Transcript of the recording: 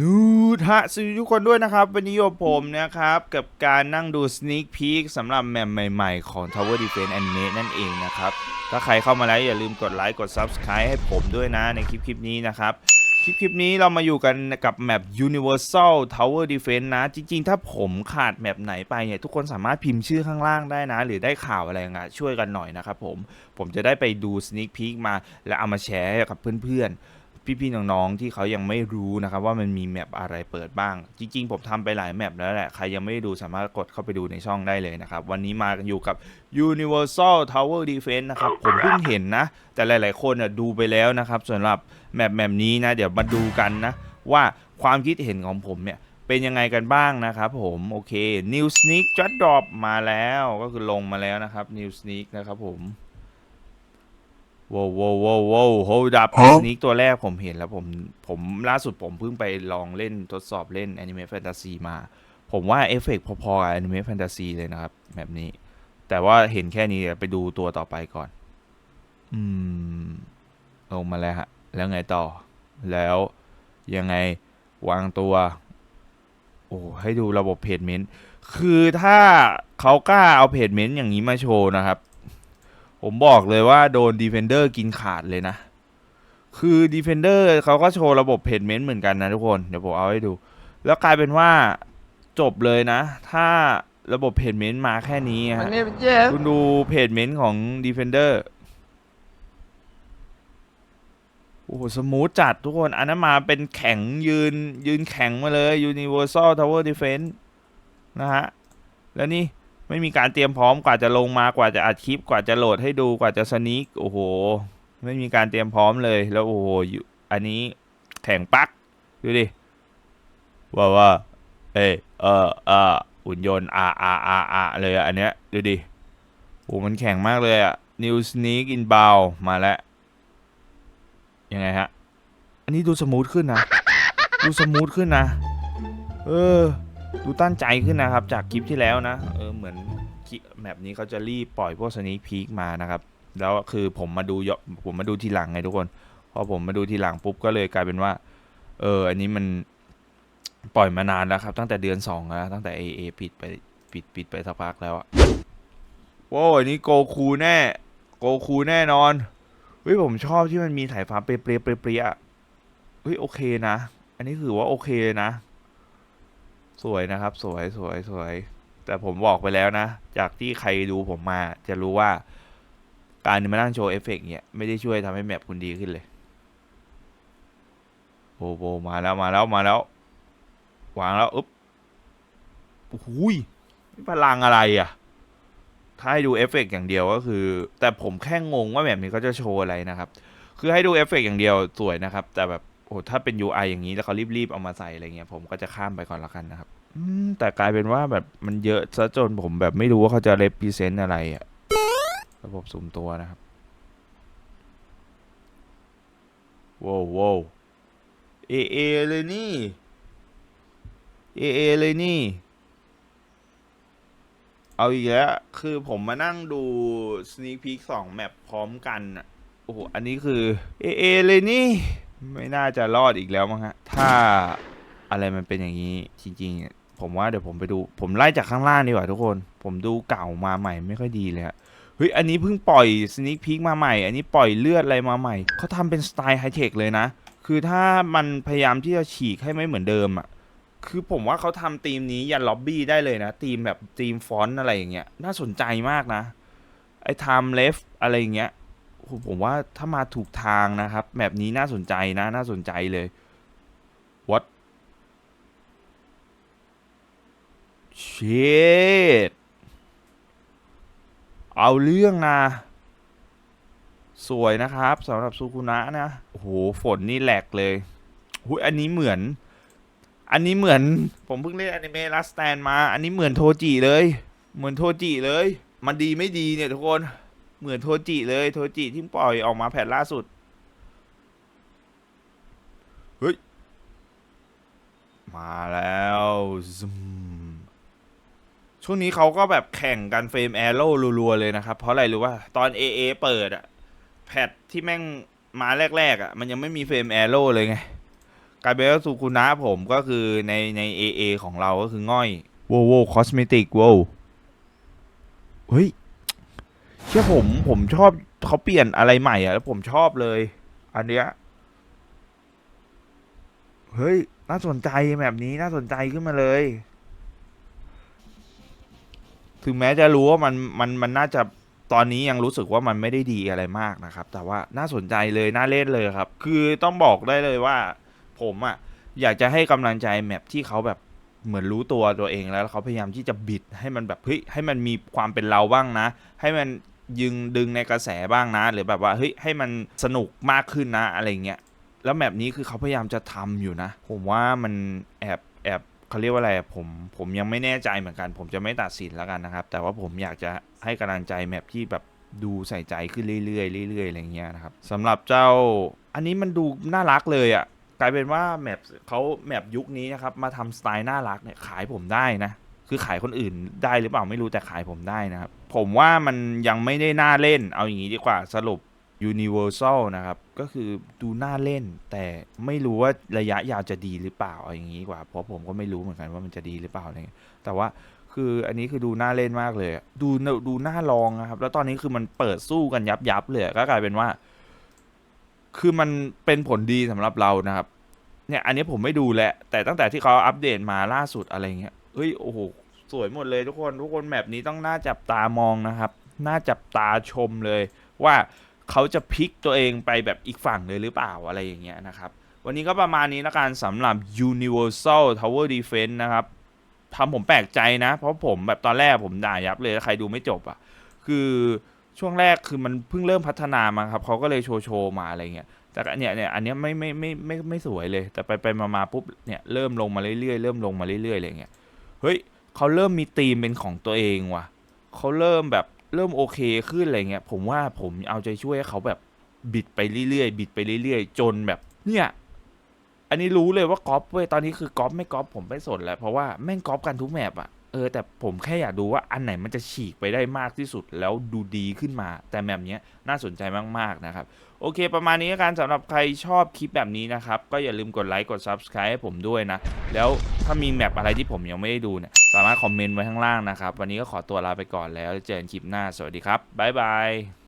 นูดฮะสวัสดีทุกคนด้วยนะครับ วันนี้ยู่กับผมนะครับ กับการนั่งดู sneak peek สำหรับแมปใหม่ๆ ของ Tower Defense Anime นั่นเองนะครับ ถ้าใครเข้ามาแล้วอย่าลืมกดไลค์กด Subscribe ให้ผมด้วยนะในคลิปคลิปนี้นะครับ คลิปคลิปนี้เรามาอยู่กันกับแมป Universal Tower Defense นะ จริงๆ ถ้าผมขาดแมปไหนไปเนี่ยทุกคนสามารถพิมพ์ชื่อข้างล่างได้นะ หรือได้ข่าวอะไรเงี้ยช่วยกันหน่อยนะครับผมผมจะได้ไปดู sneak peek มาและเอามาแชร์กับเพื่อนๆ พี่ๆน้องๆที่เขายังไม่รู้นะครับว่ามันมีแมปอะไรเปิดบ้าง จริงๆ ผมทำไปหลายแมปแล้วแหละ ใครยังไม่ได้ดูสามารถกดเข้าไปดูในช่องได้เลยนะครับ วันนี้มากันอยู่กับ Universal Tower Defense นะครับ ผมเพิ่งเห็นนะ แต่หลายๆคนดูไปแล้วนะครับสำหรับแมปแมปนี้นะ เดี๋ยวมาดูกันนะ ว่าความคิดเห็นของผมเนี่ยเป็นยังไงกันบ้างนะครับผมโอเค New Sneak j u d Drop มาแล้วก็คือลงมาแล้วนะครับ New Sneak นะครับผม ว้าวว้าวว้าวว้าวโฮดับฮะสนิกตัวแรกผมเห็นแล้วผมผมล่าสุดผมเพิ่งไปลองเล่นทดสอบเล่น Anime Fantasy มา ผมว่าเอฟเฟกต์พอๆกับ Anime Fantasy เลยนะครับ แบบนี้ แต่ว่าเห็นแค่นี้เดี๋ยวไปดูตัวต่อไปก่อน อืม ลงมาแล้วฮะ แล้วไงต่อ แล้วยังไงวางตัว โอ้ให้ดูระบบเพจเมนต์ คือถ้าเขากล้าเอาเพจเมนต์อย่างนี้มาโชว์นะครับ ผมบอกเลยว่าโดน Defender กินขาดเลยนะ คือ Defender เขาก็โชว์ระบบเพจเมนต์เหมือนกันนะทุกคน เดี๋ยวผมเอาให้ดู แล้วกลายเป็นว่าจบเลยนะ ถ้าระบบเพจเมนต์มาแค่นี้ฮะ My name is Jeff. คุณดูเพจเมนต์ของ Defender โอ้โหสมูทจัดทุกคน อันนั้นมาเป็นแข็งยืนยืนแข็งมาเลย Universal Tower Defense นะฮะ แล้วนี่ ไม่มีการเตรียมพร้อมกว่าจะลงมากว่าจะอัดคลิปกว่าจะโหลดให้ดูกว่าจะสนิกโอ้โห ไม่มีการเตรียมพร้อมเลยแล้วโอ้โหอันนี้แข็งปักดูดิว่าว่าเอเออเออหุ่นยนต์อาอาอาอาเลยอันเนี้ยดูดิโอ้มันแข็งมากเลยอะ New Sneak Inbound มาแล้วยังไงฮะ อันนี้ดูสมูทขึ้นนะ ดูสมูทขึ้นนะ เออ ดูตั้นใจขึ้นนะครับ จากคลิปที่แล้วนะ เออ เหมือนคลิปแมปนี้เขาจะรีบปล่อยพวกสนิคพีคมานะครับ แล้วคือผมมาดูยอผมมาดูทีหลังไงทุกคนพอผมมาดูทีหลังปุ๊บก็เลยกลายเป็นว่า เออ อันนี้มันปล่อยมานานแล้วครับ ตั้งแต่เดือนสองแล้วตั้งแต่ AA ปิดไปปิดปิดไปสักพักแล้วอะโว้ยอันนี้โกคูแน่โกคูแน่นอนเฮ้ยผมชอบที่มันมีสายฟ้าเปรี้ยเปรี้ยเปรี้ยเปรี้ยอะเฮ้ยโอเคนะ อันนี้ถือว่าโอเคนะ สวยนะครับ สวยสวยสวย แต่ผมบอกไปแล้วนะ จากที่ใครดูผมมาจะรู้ว่าการมานั่งโชว์เอฟเฟกต์เนี่ยไม่ได้ช่วยทำให้แมปคุณดีขึ้นเลยโอ้โหมาแล้วมาแล้วมาแล้ว วางแล้วอึ๊บโอ้โหยพลังอะไรอะ ถ้าให้ดูเอฟเฟกต์อย่างเดียวก็คือ แต่ผมแค่งงว่าแบบนี้เขาจะโชว์อะไรนะครับ คือให้ดูเอฟเฟกต์อย่างเดียวสวยนะครับ แต่แบบโอ้ถ้าเป็น UI อย่างนี้แล้วเขารีบๆเอามาใส่อะไรเงี้ยผมก็จะข้ามไปก่อนละกันนะครับ อืมแต่กลายเป็นว่าแบบมันเยอะซะจนผมแบบไม่รู้ว่าเขาจะ represent อะไรอะระบบสุ่มตัวนะครับว้าวว้าวเอเอเลยนี่เอเอเลยนี่ เอาอีกแล้ว คือผมมานั่งดู Sneak Peek สองแมปพร้อมกันอะโอ้โห อันนี้คือเอเอเลยนี่ ไม่น่าจะรอดอีกแล้วมั้งฮะ ถ้าอะไรมันเป็นอย่างนี้ จริงๆ ผมว่าเดี๋ยวผมไปดู ผมไล่จากข้างล่างดีกว่าทุกคน ผมดูเก่ามาใหม่ไม่ค่อยดีเลยฮะเฮ้ยอันนี้เพิ่งปล่อย Sneak Peek มาใหม่ อันนี้ปล่อยเลือดอะไรมาใหม่เขาทำเป็นสไตล์ไฮเทคเลยนะ คือถ้ามันพยายามที่จะฉีกให้ไม่เหมือนเดิมอะคือผมว่าเขาทำธีมนี้ยันล็อบบี้ได้เลยนะธีมแบบธีมฟอนต์อะไรอย่างเงี้ยน่าสนใจมากนะไอ้ time left อะไรอย่างเงี้ยผมว่าถ้ามาถูกทางนะครับแบบนี้น่าสนใจนะน่าสนใจเลย what shit เอาเรื่องนะ สวยนะครับสำหรับซูคุนะนะโอ้โหฝนนี่แหลกเลยหุยอันนี้เหมือน อันนี้เหมือน ผมเพิ่งเล่นอนิเมะลัสแตนมา อันนี้เหมือนโทจิเลย เหมือนโทจิเลย มันดีไม่ดีเนี่ยทุกคนเหมือนโทจิเลยโทจิที่ปล่อยออกมาแผ่นล่าสุดเฮ้ยมาแล้ว ช่วงนี้เขาก็แบบแข่งกันเฟรมแอโร่รัวๆเลยนะครับ เพราะอะไรรู้ว่าตอน AA เปิดอะแพทที่แม่งมาแรกๆอะมันยังไม่มีเฟรมแอโร่เลยไงกลายเป็นว่าสุคุนะผมก็คือในใน AA ของเราก็คือง่อยโวโวคอสเมติกโวเฮ้ยเชื่อผมผมชอบเขาเปลี่ยนอะไรใหม่อะแล้วผมชอบเลย อันเนี้ยเฮ้ย น่าสนใจแบบนี้น่าสนใจขึ้นมาเลย ถึงแม้จะรู้ว่ามันมันมันน่าจะตอนนี้ยังรู้สึกว่ามันไม่ได้ดีอะไรมากนะครับ แต่ว่าน่าสนใจเลยน่าเล่นเลยครับ คือต้องบอกได้เลยว่า ผมอะอยากจะให้กำลังใจแมปที่เขาแบบเหมือนรู้ตัวตัวเองแล้วเขาพยายามที่จะบิดให้มันแบบเฮ้ยให้มันมีความเป็นเราบ้างนะ ให้มันยึงดึงในกระแสบ้างนะ หรือแบบว่าเฮ้ยให้มันสนุกมากขึ้นนะอะไรเงี้ยแล้วแมปนี้คือเขาพยายามจะทำอยู่นะ ผมว่ามันแอบแอบ เขาเรียกว่าอะไรอะผมผมยังไม่แน่ใจเหมือนกัน ผมจะไม่ตัดสินแล้วกันนะครับ แต่ว่าผมอยากจะให้กำลังใจแมปที่แบบดูใส่ใจขึ้นเรื่อยๆเรื่อยๆอะไรเงี้ยนะครับสำหรับเจ้าอันนี้มันดูน่ารักเลยอะ่ะกลายเป็นว่าแมปเขาแมปยุคนี้นะครับมาทำสไตล์น่ารักเนี่ยขายผมได้นะคือขายคนอื่นได้หรือเปล่าไม่รู้แต่ขายผมได้นะครับ ผมว่ามันยังไม่ได้น่าเล่นเอาอย่างนี้ดีกว่าสรุป Universal นะครับ ก็คือดูน่าเล่น แต่ไม่รู้ว่าระยะยาวจะดีหรือเปล่าเอาอย่างนี้กว่า เพราะผมก็ไม่รู้เหมือนกันว่ามันจะดีหรือเปล่าอะไรเงี้ยแต่ว่าคืออันนี้คือดูน่าเล่นมากเลย ดูดูน่าลองนะครับ แล้วตอนนี้คือมันเปิดสู้กันยับยับเลยก็กลายเป็นว่า คือมันเป็นผลดีสำหรับเรานะครับ เนี่ยอันนี้ผมไม่ดูแหละแต่ตั้งแต่ที่เขาอัปเดตมาล่าสุดอะไรเงี้ยเฮ้ยโอ้โหสวยหมดเลยทุกคนทุกคนแบบนี้ต้องน่าจับตามองนะครับ น่าจับตาชมเลยว่า เขาจะพลิกตัวเองไปแบบอีกฝั่งเลยหรือเปล่าอะไรอย่างเงี้ยนะครับ วันนี้ก็ประมาณนี้ละกันสำหรับ Universal Tower Defense นะครับทำผมแปลกใจนะ เพราะผมแบบตอนแรกผมด่ายับเลยใครดูไม่จบอะ่ะ คือช่วงแรกคือมันเพิ่งเริ่มพัฒนามาครับเขาก็เลยโชว์โชว์มาอะไรเงี้ยแต่เนี่ยเนี่ยอันเนี้ยไม่ไม่ไม่ไม่ไม่สวยเลย แต่ไปไปมามาปุ๊บเนี่ยเริ่มลงมาเรื่อยๆเริ่มลงมาเรื่อยๆอะไรเงี้ยเฮ้ยเขาเริ่มมีธีมเป็นของตัวเองว่ะเขาเริ่มแบบ เริ่มโอเคขึ้นอะไรเงี้ยผมว่าผมเอาใจช่วยให้เขาแบบบิดไปเรื่อยๆบิดไปเรื่อยๆ จนแบบ เนี่ย อันนี้รู้เลยว่าก๊อปเว้ยตอนนี้คือก๊อปไม่ก๊อปผมไม่สนแล้วเพราะว่าแม่งก๊อปกันทุกแมปอะเออแต่ผมแค่อยากดูว่าอันไหนมันจะฉีกไปได้มากที่สุดแล้วดูดีขึ้นมา แต่แมปเนี้ยน่าสนใจมากๆนะครับ โอเค ประมาณนี้ละกันสำหรับใครชอบคลิปแบบนี้นะครับ ก็อย่าลืมกดไลค์กด Subscribe ให้ผมด้วยนะ แล้วถ้ามีแมปอะไรที่ผมยังไม่ได้ดูเนี่ย สามารถคอมเมนต์ไว้ข้างล่างนะครับ วันนี้ก็ขอตัวลาไปก่อนแล้วเจอกันคลิปหน้าสวัสดีครับบ๊ายบาย